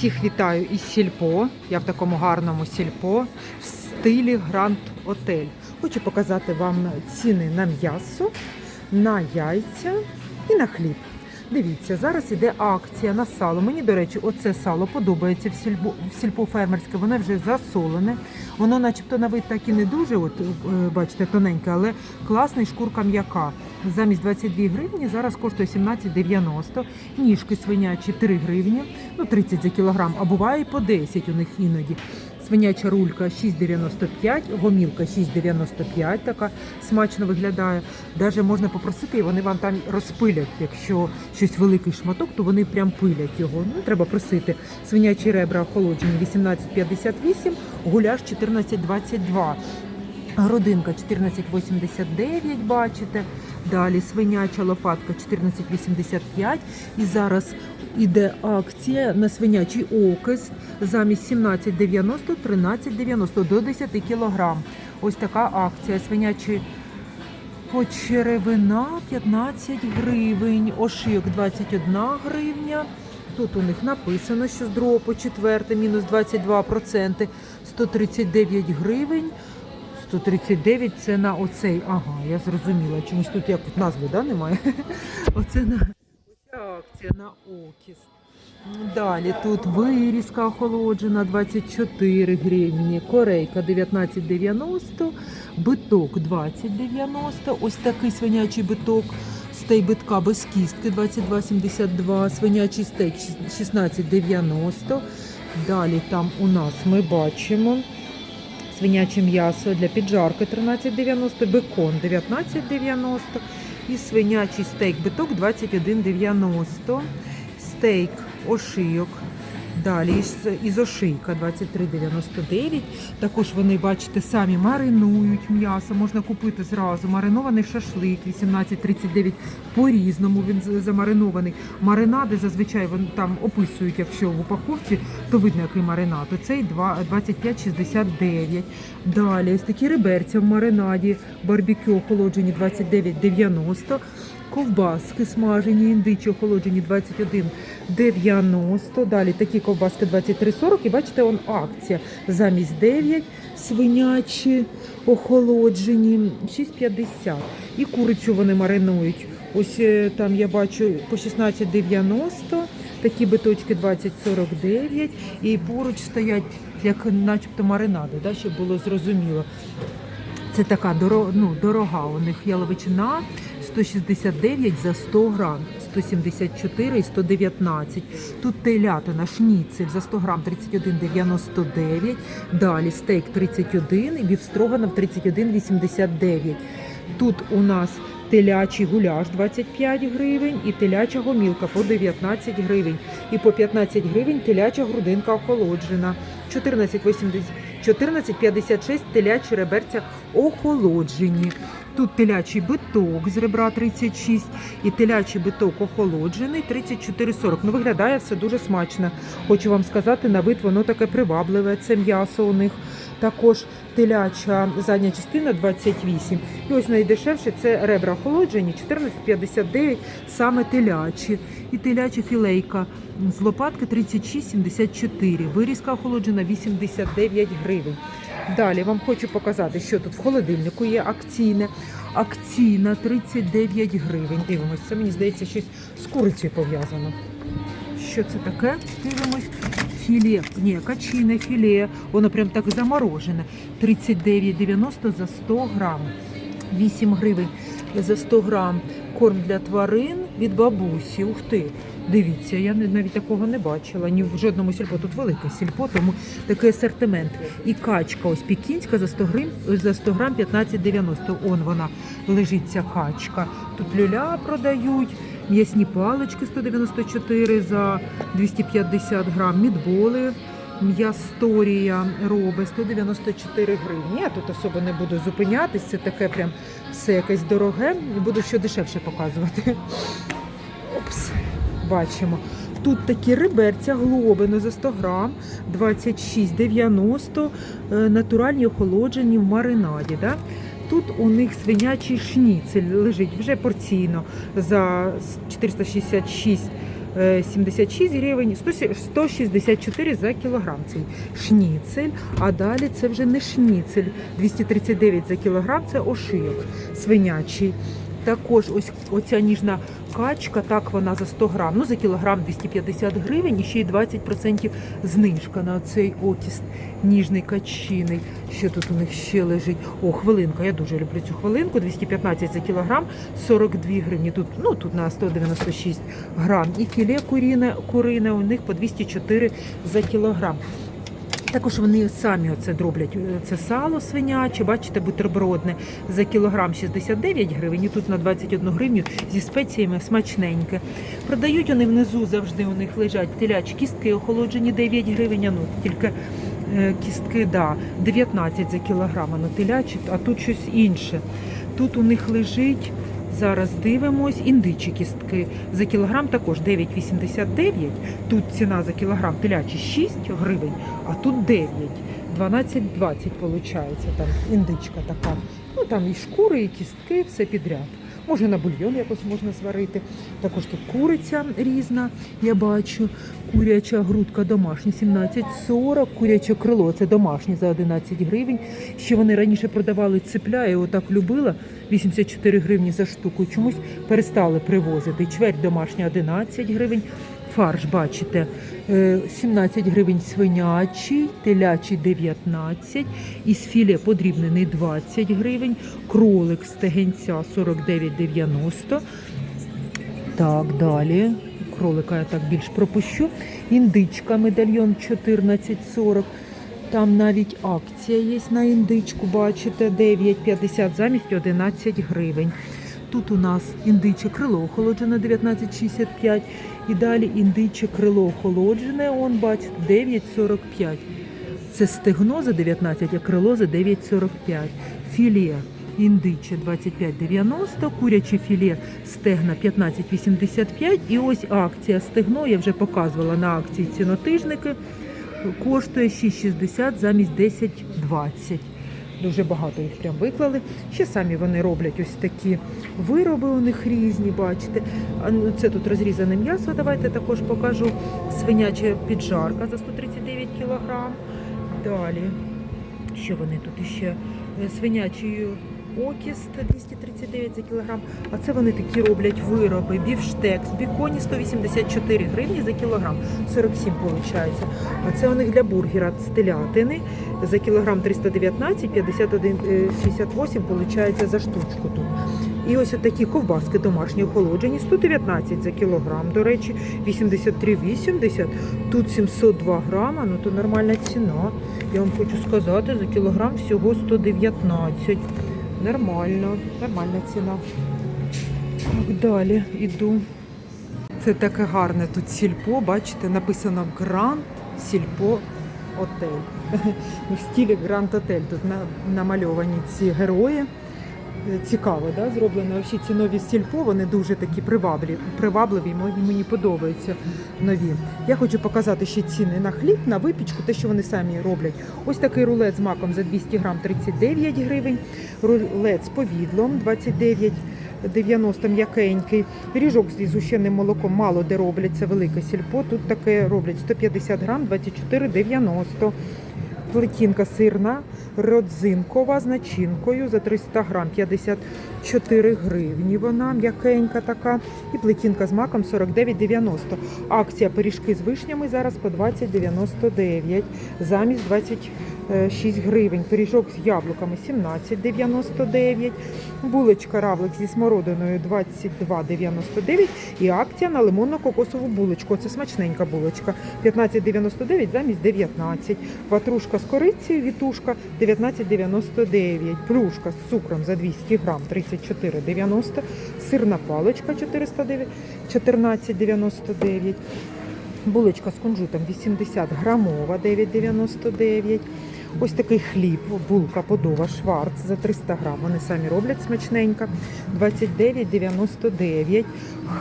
Всіх вітаю із сільпо. Я в такому гарному сільпо в стилі Гранд Отель. Хочу показати вам ціни на м'ясо, на яйця і на хліб. Дивіться, зараз іде акція на сало. Мені, до речі, оце сало подобається в сільпо, в сільпо фермерське. Воно вже засолене. Воно, начебто, на вид так і не дуже, от е, бачите, тоненьке, але класний шкурка м'яка. Замість 22 гривні зараз коштує 17,90. Ніжки свинячі 3 гривні, ну 30 за кілограм, а буває по 10 у них іноді. Свиняча рулька 6,95, гомілка 6,95, така смачно виглядає. Даже можна попросити, і вони вам там розпилять. Якщо щось великий шматок, то вони прям пилять його. Ну, треба просити. Свинячі ребра охолоджені 18,58, гуляш 14,22. Грудинка 14,89, бачите. Далі свиняча лопатка 14,85. І зараз іде акція на свинячий окис замість 17,90, 13,90 до 10 кілограм. Ось така акція. Свинячий почеревина 15 гривень, ошийок 21 гривня. Тут у них написано, що з 2 по 4 мінус 22%, 139 гривень. 139 це на оцей. Ага, я зрозуміла. Чомусь тут як назви да, немає. Оце на оця акція на окіс. Далі тут вирізка охолоджена 24 гривні, корейка 19,90, биток 20,90, ось такий свинячий биток, стейк битка без кістки 22,72, свинячий стейк 16,90. Далі там у нас ми бачимо свиняче м'ясо для піджарки 13,90, бекон 19,90 і свинячий стейк биток 21,90, стейк ошийок. Далі із, із ошийка 23,99. Також вони, бачите, самі маринують м'ясо. Можна купити зразу. Маринований шашлик 18,39. По-різному він замаринований. Маринади зазвичай вони там описують, якщо в упаковці, то видно, який маринад. Оцей два- 25,69. Далі ось такі реберця в маринаді. Барбекю охолоджені 29,90. Ковбаски смажені, індичі охолоджені 21,90. Далі такі ковбаски 23,40. І бачите, он акція. Замість 9 свинячі охолоджені 6,50. І курицю вони маринують. Ось е, там я бачу по 16,90. Такі биточки 20,49. І поруч стоять як начебто маринади, да, щоб було зрозуміло. Це така дорога, ну, дорога у них яловичина 169 за 100 грам, 174 і 119. Тут телятина, шніцель за 100 грам 31,99. Далі стейк 31 і бівстроганов 31,89. Тут у нас телячий гуляш 25 гривень і теляча гомілка по 19 гривень. І по 15 гривень теляча грудинка охолоджена. 14,80 14,56 телячі реберця охолоджені. Тут телячий биток з ребра 36 і телячий биток охолоджений 34,40. Ну, виглядає все дуже смачно. Хочу вам сказати, на вид воно таке привабливе. Це м'ясо у них. Також теляча задня частина 28. І ось найдешевше це ребра охолоджені 14,59 саме телячі. І теляча філейка з лопатки 36,74. Вирізка охолоджена 89 гривень. Далі вам хочу показати, що тут в холодильнику є акційне. Акційна 39 гривень. Дивимось, це мені здається щось з курицею пов'язано. Що це таке? Дивимось. Філе. Ні, качине філе. Воно прям так заморожене. 39,90 за 100 грам. 8 гривень за 100 грам. Корм для тварин від бабусі. Ух ти. Дивіться, я навіть такого не бачила. Ні в жодному сільпо. Тут велике сільпо, тому такий асортимент. І качка ось пекінська за 100 грам, за 100 грам 15,90. Он вона лежить ця качка. Тут люля продають. М'ясні палички 194 за 250 грам, мідболи, м'ясторія роби 194 гривні. Я тут особо не буду зупинятись, це таке прям все якесь дороге. Буду що дешевше показувати. Опс, бачимо. Тут такі риберця глобини за 100 грам, 26,90, е, натуральні охолоджені в маринаді. Да? Тут у них свинячий шніцель лежить вже порційно за 466 е, 76 гривень, 100 164 за кілограм цей шніцель. А далі це вже не шніцель, 239 за кілограм, це ошийок свинячий. Також ось оця ніжна качка, так вона за 100 грам, ну за кілограм 250 гривень і ще й 20% знижка на цей окіст ніжний качиний. Що тут у них ще лежить? О, хвилинка. Я дуже люблю цю хвилинку. 215 за кілограм, 42 гривні. Тут ну тут на 196 грам. І філе куріне, курине у них по 204 за кілограм. Також вони самі оце дроблять. Е, Це сало свиняче, бачите, бутербродне за кілограм 69 гривень. І тут на 21 гривню зі спеціями смачненьке. Продають вони внизу завжди. У них лежать телячі кістки охолоджені 9 гривень. а Ну тільки е, кістки, да, 19 за кілограм, а ну телячі, а тут щось інше. Тут у них лежить. Зараз дивимось, індичі кістки за кілограм також 9,89. Тут ціна за кілограм телячі 6 гривень, а тут 9. 12-20 виходить, там індичка така. Ну там і шкури, і кістки, все підряд. Може на бульйон якось можна зварити. Також тут куриця різна, я бачу. Куряча грудка домашня 17,40, куряче крило це домашнє за 11 гривень. Ще вони раніше продавали цепля, я його так любила. 84 гривні за штуку. Чомусь перестали привозити. Чверть домашня 11 гривень. Фарш, бачите, е, 17 гривень свинячий, телячий 19, із філе подрібнений 20 гривень, кролик стегенця 49,90. Так, далі. Кролика я так більш пропущу. Індичка медальйон 14,40. Там навіть акція є на індичку, бачите, 9,50 замість 11 гривень. Тут у нас індиче крило охолоджене 19,65. І далі індиче крило охолоджене, он бачите, 9,45. Це стегно за 19, а крило за 9,45. Філе індиче 25,90, куряче філе стегна 15,85. І ось акція стегно, я вже показувала на акції цінотижники, коштує 6,60 замість 10,20. Дуже багато їх прям виклали. Ще самі вони роблять ось такі вироби у них різні, бачите. Ну, Це тут розрізане м'ясо. Давайте також покажу. Свиняча піджарка за 139 кілограм. Далі, що вони тут ще? Е, Свинячий окіст 239 за кілограм. А це вони такі роблять вироби. Бівштекс, біконі 184 гривні за кілограм. 47 виходить. А це у них для бургера з телятини. За кілограм 319, 51,68 виходить за штучку тут. І ось такі ковбаски домашні охолоджені, 119 за кілограм, до речі, 83,80. Тут 702 грама, ну то нормальна ціна. Я вам хочу сказати, за кілограм всього 119. Нормально, нормальна ціна. Так, далі іду. Це таке гарне тут сільпо, бачите, написано Гранд Сільпо Отель. В стилі Гранд Отель тут намальовані ці герої. Е, Цікаво, да? зроблено. Всі ці нові сільпо, вони дуже такі привабливі, привабливі, мені- подобаються нові. Я хочу показати ще ціни на хліб, на випічку, те, що вони самі роблять. Ось такий рулет з маком за 200 грам 39 гривень, рулет з повідлом 29 90 м'якенький. Ріжок зі зущеним молоком мало де роблять, це велике сільпо. Тут таке роблять 150 грам 24,90. Плетінка сирна, родзинкова з начинкою за 300 грам 54 гривні. Вона м'якенька така. І плетінка з маком 49,90. Акція пиріжки з вишнями зараз по 20,99 замість 26 гривень. Пиріжок з яблуками 17,99. Булочка равлик зі смородиною 22,99. І акція на лимонно-кокосову булочку. Це смачненька булочка. 15,99 замість 19. Ватрушка з корицею, вітушка 19,99. Плюшка з цукром за 200 грам 34,90. Сирна паличка 409, 14,99. Булочка з кунжутом 80 грамова 9,99. Ось такий хліб, булка подова шварц за 300 грам. Вони самі роблять смачненько. 29,99.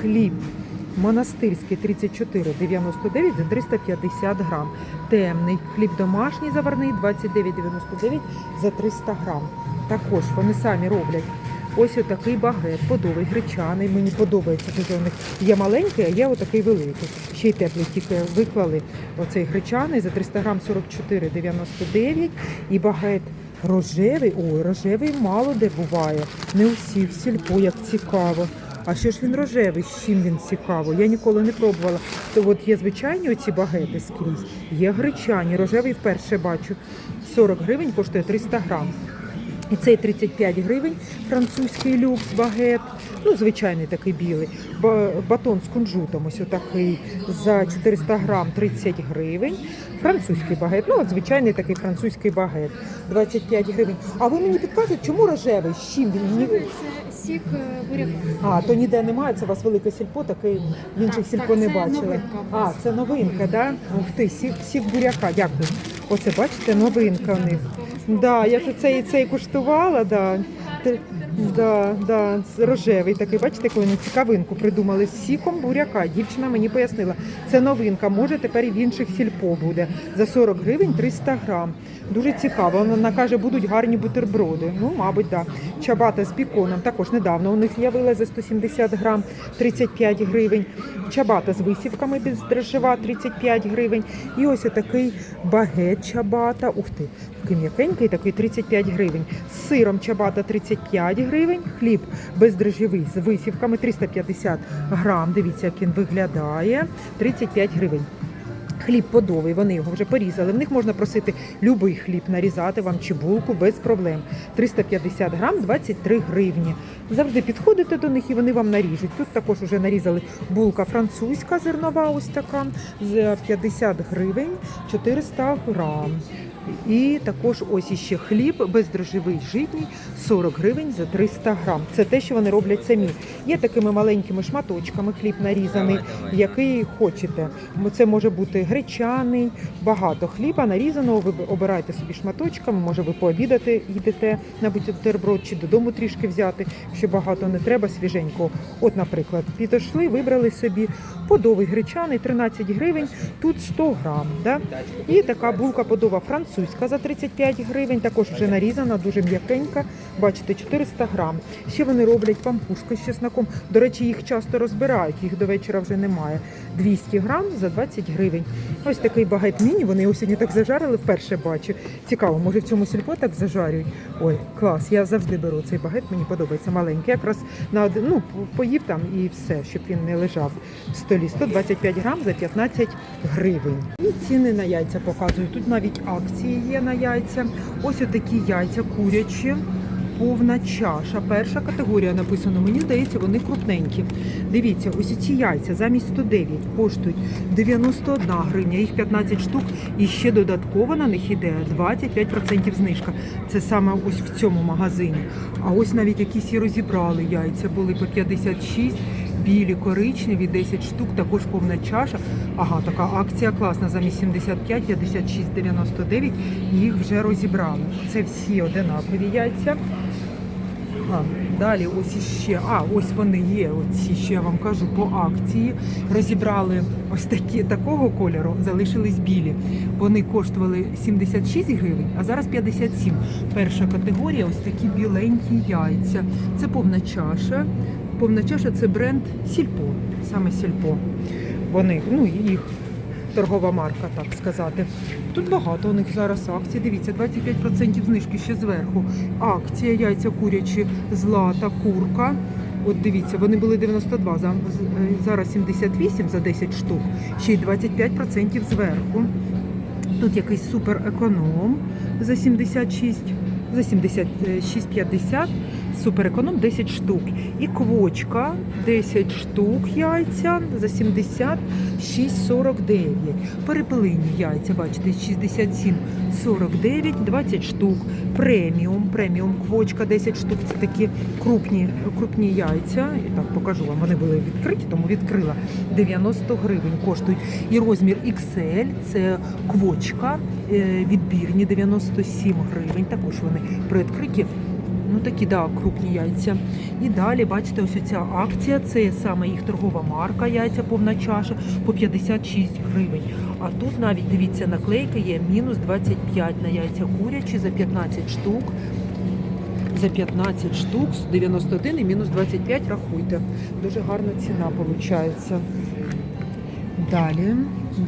Хліб монастирський 34,99 за 350 грам. Темний хліб домашній заварний 29,99 за 300 грам. Також вони самі роблять Ось отакий багет, подовий, гречаний. Мені подобається дуже у них. Є маленький, а є отакий великий. Ще й теплий тільки виклали оцей гречаний за 300 грам 44,99 і багет. Рожевий, ой, рожевий мало де буває. Не усі в сільпо, як цікаво. А що ж він рожевий? З чим він цікаво? Я ніколи не пробувала. То от є звичайні оці багети скрізь, є гречані, рожевий вперше бачу. 40 гривень коштує 300 грам. І цей 35 гривень французький люкс багет. Ну, звичайний такий білий. Батон з кунжутом, ось отакий за 400 грам 30 гривень. Французький багет. Ну, от звичайний такий французький багет. 25 гривень. А ви мені підкажете, чому рожевий? З чим він? Ні- Це сік е, буряка. А, то ніде немає, це у вас велике сільпо, таке в інших Так, сільпо так, не це бачили. новинка у А, це новинка, да? Ух ти, сік, сік буряка, дякую. Оце бачите, новинка у них. Да, я ж цей, цей куштувала, да. Да, да, рожевий такий, бачите, вони цікавинку придумали з сіком буряка. Дівчина мені пояснила. Це новинка, може тепер і в інших сільпо буде. За 40 гривень 300 грам. Дуже цікаво. Вона каже, будуть гарні бутерброди. Ну, мабуть, да. Чабата з біконом також недавно у них з'явилася за 170 грам 35 гривень. Чабата з висівками без дрожжева 35 гривень. І ось отакий багет чабата. Ух ти, такий м'якенький, такий 35 гривень. З сиром чабата 35 гривень. Хліб бездрожжєвий з висівками 350 грам. Дивіться, як він виглядає. 35 гривень. Хліб подовий, вони його вже порізали. В них можна просити любий хліб нарізати вам чи булку без проблем. 350 грам 23 гривні. Завжди підходите до них і вони вам наріжуть. Тут також вже нарізали булка французька зернова, ось така за 50 гривень 400 грам. І також ось іще хліб бездрожжевий житній 40 гривень за 300 грам. Це те, що вони роблять самі. Є такими маленькими шматочками хліб нарізаний, який хочете. Це може бути гречаний, багато хліба нарізаного. Ви обираєте собі шматочками. Може, ви пообідати їдете на бутерброд чи додому трішки взяти, що багато не треба свіженького. От, наприклад, підійшли, вибрали собі подовий гречаний 13 гривень, тут 100 грам. Да? І така булка подова французька за 35 гривень, також вже нарізана, дуже м'якенька. Бачите, 400 грам. Ще вони роблять пампушки з чесноком. До речі, їх часто розбирають, їх до вечора вже немає. 200 грам за 20 гривень. Ось такий багет міні. Вони його сьогодні так зажарили, вперше бачу. Цікаво, може в цьому сільпо так зажарюють. Ой, клас, я завжди беру цей багет, мені подобається маленький. Якраз на один, ну, поїв там і все, щоб він не лежав в столі. 125 грам за 15 гривень. І ціни на яйця показую. Тут навіть акції є на яйця. Ось отакі яйця курячі. Повна чаша. Перша категорія написано. Мені здається, вони крупненькі. Дивіться, ось ці яйця замість 109 коштують 91 гривня, їх 15 штук. І ще додатково на них іде 25% знижка. Це саме ось в цьому магазині. А ось навіть якісь і розібрали яйця, були по 56. Білі, коричневі, 10 штук, також повна чаша. Ага, така акція класна. Замість 75, 56, 99 їх вже розібрали. Це всі одинакові яйця. А, далі ось іще. А, ось вони є. Оці ще я вам кажу по акції. Розібрали ось такі такого кольору, залишились білі. Вони коштували 76 гривень, а зараз 57. Перша категорія ось такі біленькі яйця. Це повна чаша. Повна чаша це бренд Сільпо. Саме Сільпо. Вони, ну їх торгова марка, так сказати. Тут багато у них зараз акцій. Дивіться, 25% знижки ще зверху. Акція яйця курячі, злата, курка. От дивіться, вони були 92, за- е, зараз 78 за 10 штук, ще й 25% зверху. Тут якийсь супер економ за 76, за 76,50, супер економ 10 штук. І квочка 10 штук яйця за 76,49. Перепелині яйця, бачите, 67,49, 20 штук. Преміум, преміум квочка 10 штук. Це такі крупні, крупні яйця. І так покажу вам. Вони були відкриті, тому відкрила. 90 гривень коштують. І розмір XL це квочка е, відбірні 97 гривень. Також вони приоткриті. Ну такі, да, крупні яйця. І далі, бачите, ось ця акція, це саме їх торгова марка, яйця повна чаша по 56 гривень. А тут навіть дивіться, наклейка є мінус 25 на яйця курячі за 15 штук. за 15 штук, 91 і мінус 25, рахуйте. Дуже гарна ціна виходить. Далі,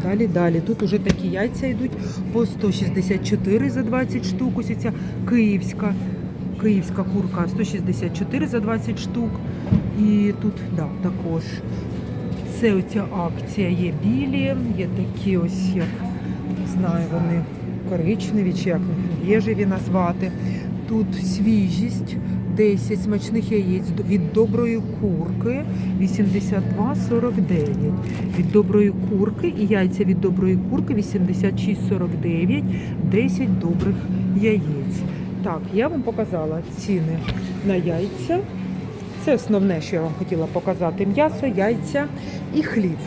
далі, далі. Тут уже такі яйця йдуть по 164 за 20 штук. Ось ця київська, київська курка 164 за 20 штук. І тут да, також це оця акція є білі, є такі ось, як знаю, вони коричневі чи як їх біжеві назвати. Тут свіжість, 10 смачних яєць від доброї курки 82,49. Від доброї курки і яйця від доброї курки 86,49, 10 добрих яєць. Так, я вам показала ціни на яйця. Це основне, що я вам хотіла показати: м'ясо, яйця і хліб.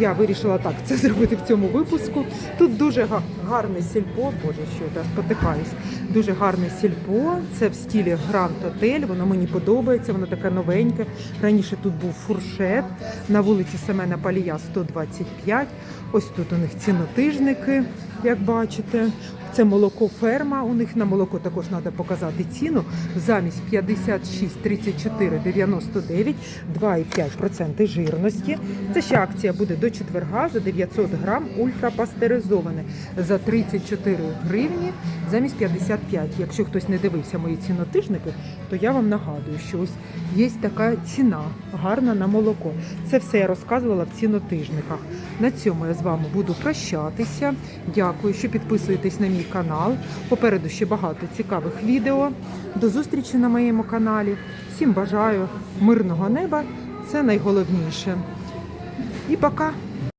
Я вирішила так це зробити в цьому випуску. Тут дуже га- гарне сільпо, боже, що я спотикаюсь. Дуже гарне сільпо. Це в стілі Гранд Отель. Воно мені подобається, воно таке новеньке. Раніше тут був фуршет на вулиці Семена Палія 125. Ось тут у них цінотижники, як бачите. Це молоко ферма. У них на молоко також треба показати ціну. Замість 56, 34, 99, 2,5% жирності. Це ще акція буде до четверга за 900 грам ультрапастеризоване за 34 гривні замість 55. Якщо хтось не дивився мої цінотижники, то я вам нагадую, що ось є така ціна гарна на молоко. Це все я розказувала в цінотижниках. На цьому я з вами буду прощатися. Дякую, що підписуєтесь на мій канал. Попереду ще багато цікавих відео. До зустрічі на моєму каналі. Всім бажаю мирного неба. Це найголовніше. І пока!